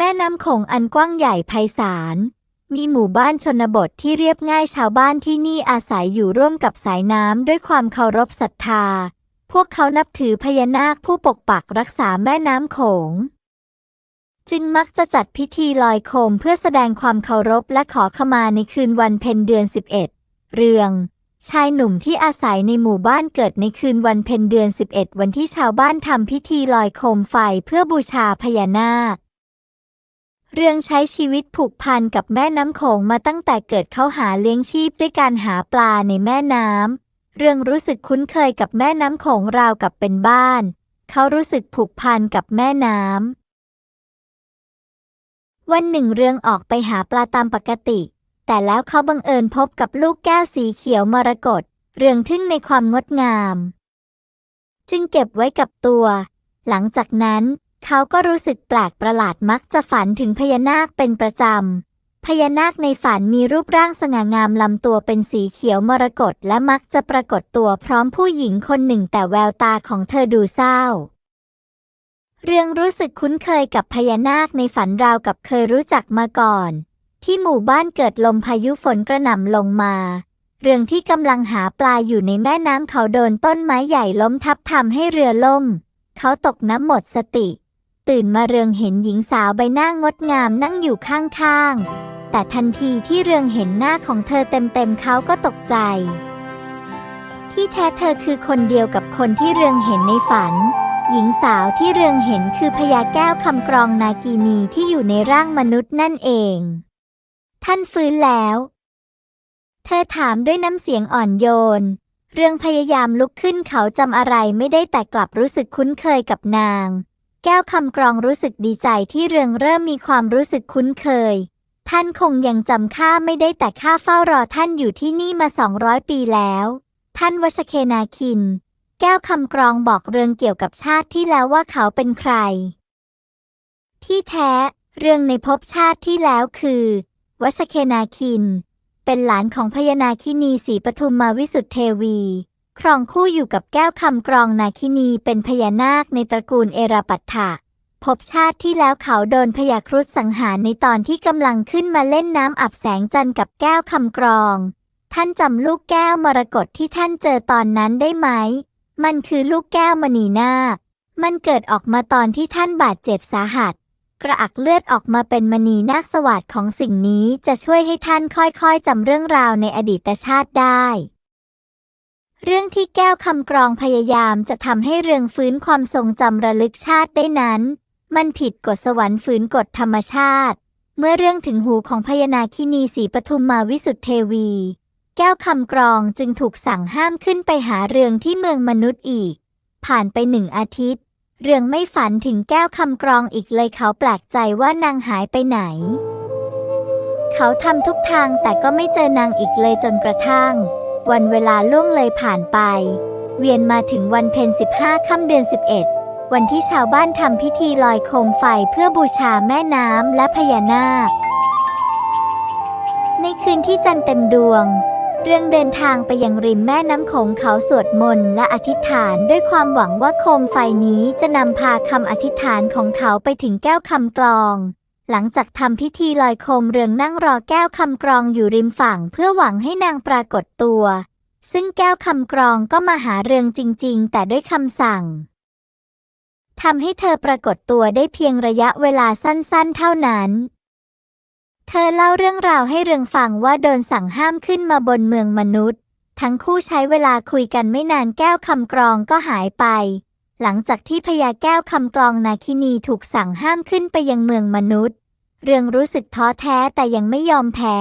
ม่น้ำโขงอันกว้างใหญ่ไพศาล มีหมู่บ้านชนบทที่เรียบง่ายชาวบ้านที่นี่อาศัยอยู่ร่วมกับสายน้ำด้วยความเคารพศรัทธา พวกเขานับถือพญานาคผู้ปกปักรักษาแม่น้ำโขง จึงมักจะจัดพิธีลอยโคมเพื่อแสดงความเคารพและขอขมาในคืนวันเพ็ญเดือน 11 เรืองชายหนุ่มที่อาศัยในหมู่บ้านเกิดในคืนวันเพ็ญเดือน 11 วันที่ชาวบ้านทำพิธีลอยโคมไฟเพื่อบูชาพญานาค เรืองใช้ชีวิตผูกพันกับแม่น้ำโขงมาตั้งแต่เกิดเขาหาเลี้ยงชีพด้วยการหาปลาในแม่น้ำ เรืองรู้สึกคุ้นเคยกับแม่น้ำโขงราวกับเป็นบ้าน เขารู้สึกผูกพันกับแม่น้ำ วันหนึ่งเรืองออกไปหาปลาตามปกติ แต่แล้วเขาบังเอิญพบกับลูกแก้วสีเขียวมรกต เรืองทึ่งในความงดงาม จึงเก็บไว้กับตัว หลังจากนั้น เขาก็รู้สึกแปลกประหลาดมักจะฝันถึงพญานาคเป็นประจำ พญานาคในฝันมีรูปร่างสง่างามลำตัวเป็นสีเขียวมรกตและมักจะปรากฏตัวพร้อมผู้หญิงคนหนึ่งแต่แววตาของเธอดูเศร้า เรื่องรู้สึกคุ้นเคยกับพญานาคในฝันราวกับเคยรู้จักมาก่อน ที่หมู่บ้านเกิดลมพายุฝนกระหน่ำลงมาเรื่องที่กำลังหาปลาอยู่ในแม่น้ำเขาโดนต้นไม้ใหญ่ล้มทับทำให้เรือล่ม เขาตกน้ำหมดสติ ตื่นมาเรืองเห็นหญิงสาวใบหน้างดงามนั่งอยู่ข้างๆ แต่ทันทีที่เรืองเห็นหน้าของเธอเต็มๆเขาก็ตกใจ ที่แท้เธอคือคนเดียวกับคนที่เรืองเห็นในฝัน หญิงสาวที่เรืองเห็นคือพญาแก้วคำกรองนากีนีที่อยู่ในร่างมนุษย์นั่นเอง ท่านฟื้นแล้ว เธอถามด้วยน้ำเสียงอ่อนโยน เรื่องพยายามลุกขึ้นเขาจำอะไรไม่ได้แต่กลับรู้สึกคุ้นเคยกับนาง แก้วคำกรองรู้สึกดีใจที่เรืองเริ่มมีความรู้สึกคุ้นเคย ท่านคงยังจำข้าไม่ได้แต่ข้าเฝ้ารอท่านอยู่ที่นี่มาสองร้อยปีแล้ว ท่านวชเคนาคิน แก้วคำกรองบอกเรื่องเกี่ยวกับชาติที่แล้วว่าเขาเป็นใคร ที่แท้ เรื่องในภพชาติที่แล้วคือวชเคนาคิน เป็นหลานของพญานาคินีศรีปทุมมาวิสุทธเทวี ครองคู่อยู่กับแก้วคำกรองนาคินีเป็นพญานาคในตระกูลเอราปัตถะภพชาติที่แล้วเขาโดนพญาครุฑสังหารในตอนที่กำลังขึ้นมาเล่นน้ำอับแสงจันทร์กับแก้วคำกรอง ท่านจำลูกแก้วมรกตที่ท่านเจอตอนนั้นได้ไหม มันคือลูกแก้วมณีนาค มันเกิดออกมาตอนที่ท่านบาดเจ็บสาหัส กระอักเลือดออกมาเป็นมณีนาคสวัสดของสิ่งนี้จะช่วยให้ท่านค่อยๆจำเรื่องราวในอดีตชาติได้ เรื่องที่แก้วคำกรองพยายามจะทำให้เรืองฟื้นความทรงจำระลึกชาติได้นั้น มันผิดกฎสวรรค์ฝืนกฎธรรมชาติ เมื่อเรื่องถึงหูของพญานาคินีศรีปทุมมาวิสุทธเทวี แก้วคำกรองจึงถูกสั่งห้ามขึ้นไปหาเรืองที่เมืองมนุษย์อีก ผ่านไปหนึ่งอาทิตย์ เรืองไม่ฝันถึงแก้วคำกรองอีกเลยเขาแปลกใจว่านางหายไปไหน เขาทำทุกทางแต่ก็ไม่เจอนางอีกเลยจนกระทั่ง วันเวลาล่วงเลยผ่านไป เวียนมาถึงวันเพ็ญสิบห้าค่ำเดือนสิบเอ็ดวันที่ชาวบ้านทำพิธีลอยโคมไฟเพื่อบูชาแม่น้ำและพญานาค ในคืนที่จันทร์เต็มดวง เรื่องเดินทางไปยังริมแม่น้ำโขงเขาสวดมนต์และอธิษฐานด้วยความหวังว่าโคมไฟนี้จะนำพาคำอธิษฐานของเขาไปถึงแก้วคำกลอง หลังจากทำพิธีลอยโคมเรืองนั่งรอแก้วคำกรองอยู่ริมฝั่งเพื่อหวังให้นางปรากฏตัว ซึ่งแก้วคำกรองก็มาหาเรืองจริง ๆ แต่ด้วยคำสั่งทำให้เธอปรากฏตัวได้เพียงระยะเวลาสั้นๆ เท่านั้น เธอเล่าเรื่องราวให้เรืองฟังว่าโดนสั่งห้ามขึ้นมาบนเมืองมนุษย์ ทั้งคู่ใช้เวลาคุยกันไม่นานแก้วคำกรองก็หายไป หลังจากที่พญาแก้วคำกรองนาคินีถูกสั่งห้ามขึ้นไปยังเมืองมนุษย์ เรืองรู้สึกท้อแท้แต่ยังไม่ยอมแพ้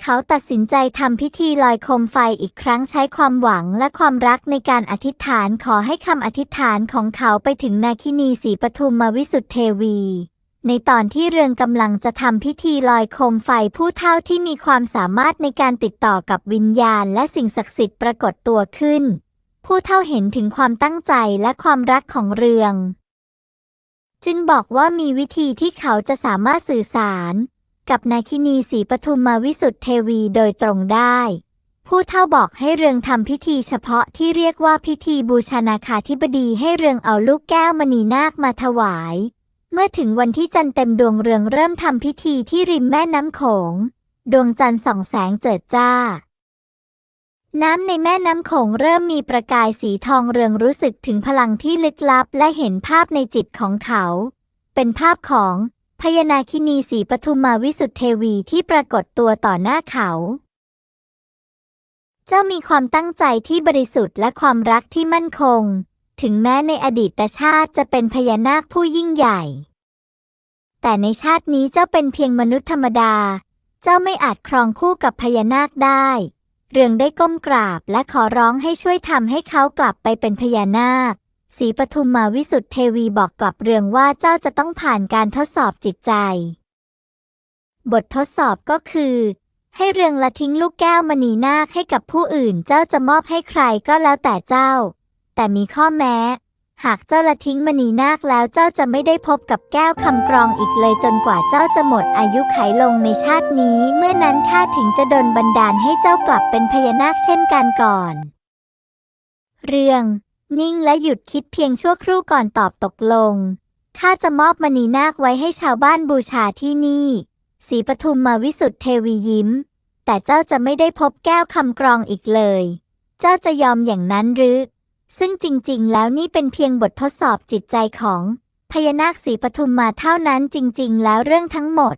เขาตัดสินใจทำพิธีลอยโคมไฟอีกครั้งใช้ความหวังและความรักในการอธิษฐานขอให้คำอธิษฐานของเขาไปถึงนาคินีศรีปทุมมาวิสุทธเทวี ในตอนที่เรืองกำลังจะทำพิธีลอยโคมไฟผู้เท่าที่มีความสามารถในการติดต่อกับวิญญาณ และสิ่งศักดิ์สิทธิ์ปรากฏตัวขึ้น ผู้เท่าเห็นถึงความตั้งใจและความรักของเรือง จึงบอกว่ามีวิธีที่เขาจะสามารถสื่อสาร กับนาคินีศรีปทุมมาวิสุทธเทวีโดยตรงได้ ผู้เท่าบอกให้เรืองทำพิธีเฉพาะที่เรียกว่าพิธีบูชานาคาธิบดีให้เรืองเอาลูกแก้วมณีนาคมาถวาย เมื่อถึงวันที่จันทร์เต็มดวงเรืองเริ่มทำพิธีที่ริมแม่น้ำโขง ดวงจันทร์ส่องแสงเจิดจ้า น้ำในแม่น้ำโขงเริ่มมีประกายสีทองเรืองรู้สึกถึงพลังที่ลึกลับและเห็นภาพในจิตของเขา เป็นภาพของพญานาคินีสีปทุมมาวิสุทธเทวีที่ปรากฏตัวต่อหน้าเขา เจ้ามีความตั้งใจที่บริสุทธิ์และความรักที่มั่นคง ถึงแม้ในอดีตชาติจะเป็นพญานาคผู้ยิ่งใหญ่ แต่ในชาตินี้เจ้าเป็นเพียงมนุษย์ธรรมดา เจ้าไม่อาจครองคู่กับพญานาคได้ เรืองได้ก้มกราบและขอร้องให้ช่วยทำให้เขากลับไปเป็นพญานาคสีปทุมมาวิสุทธเทวีบอกกลับเรืองว่าเจ้าจะต้องผ่านการทดสอบจิตใจ บททดสอบก็คือ ให้เรืองละทิ้งลูกแก้วมณีนาคให้กับผู้อื่น เจ้าจะมอบให้ใครก็แล้วแต่เจ้า แต่มีข้อแม้ หากเจ้าละทิ้งมณีนาคแล้วเจ้าจะไม่ได้พบกับแก้วคำกรองอีกเลยจนกว่าเจ้าจะหมดอายุไขลงในชาตินี้ เมื่อนั้นข้าถึงจะดลบันดาลให้เจ้ากลับเป็นพญานาคเช่นกันก่อน เรื่อง นิ่งและหยุดคิดเพียงชั่วครู่ก่อนตอบตกลงข้าจะมอบมณีนาคไว้ให้ชาวบ้านบูชาที่นี่สีปทุมมาวิสุทธเทวียิ้ม แต่เจ้าจะไม่ได้พบแก้วคำกรองอีกเลย เจ้าจะยอมอย่างนั้นหรือ ซึ่งจริงๆ แล้วนี่เป็นเพียงบททดสอบจิตใจของพญานาคสีปทุมมาเท่านั้นจริง ๆ แล้วเรื่องทั้งหมด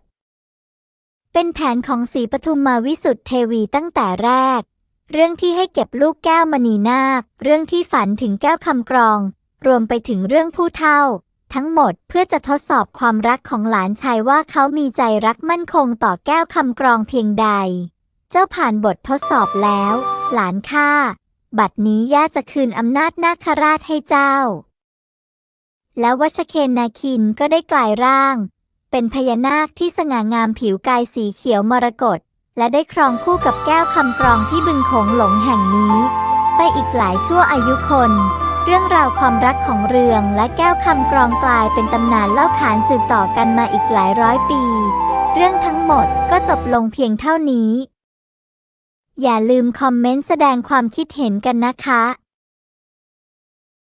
เป็นแผนของสีปทุมมาวิสุทธเทวีตั้งแต่แรก เรื่องที่ให้เก็บลูกแก้วมณีนาค เรื่องที่ฝันถึงแก้วคำกรอง รวมไปถึงเรื่องผู้เฒ่า ทั้งหมดเพื่อจะทดสอบความรักของหลานชายว่าเขามีใจรักมั่นคงต่อแก้วคำกรองเพียงใด เจ้าผ่านบททดสอบแล้ว หลานข้า บัดนี้ย่าจะคืนอำนาจนาคราชให้เจ้า แล้ววัชเคนนาคินก็ได้กลายร่าง เป็นพญานาคที่สง่างามผิวกายสีเขียวมรกตและได้ครองคู่กับแก้วคำกรองที่บึงโขงหลงแห่งนี้ ไปอีกหลายชั่วอายุคน เรื่องราวความรักของเรืองและแก้วคำกรองกลายเป็นตำนานเล่าขานสืบต่อกันมาอีกหลายร้อยปี เรื่องทั้งหมดก็จบลงเพียงเท่านี้ อย่าลืมคอมเมนต์แสดงความคิดเห็นกันนะคะ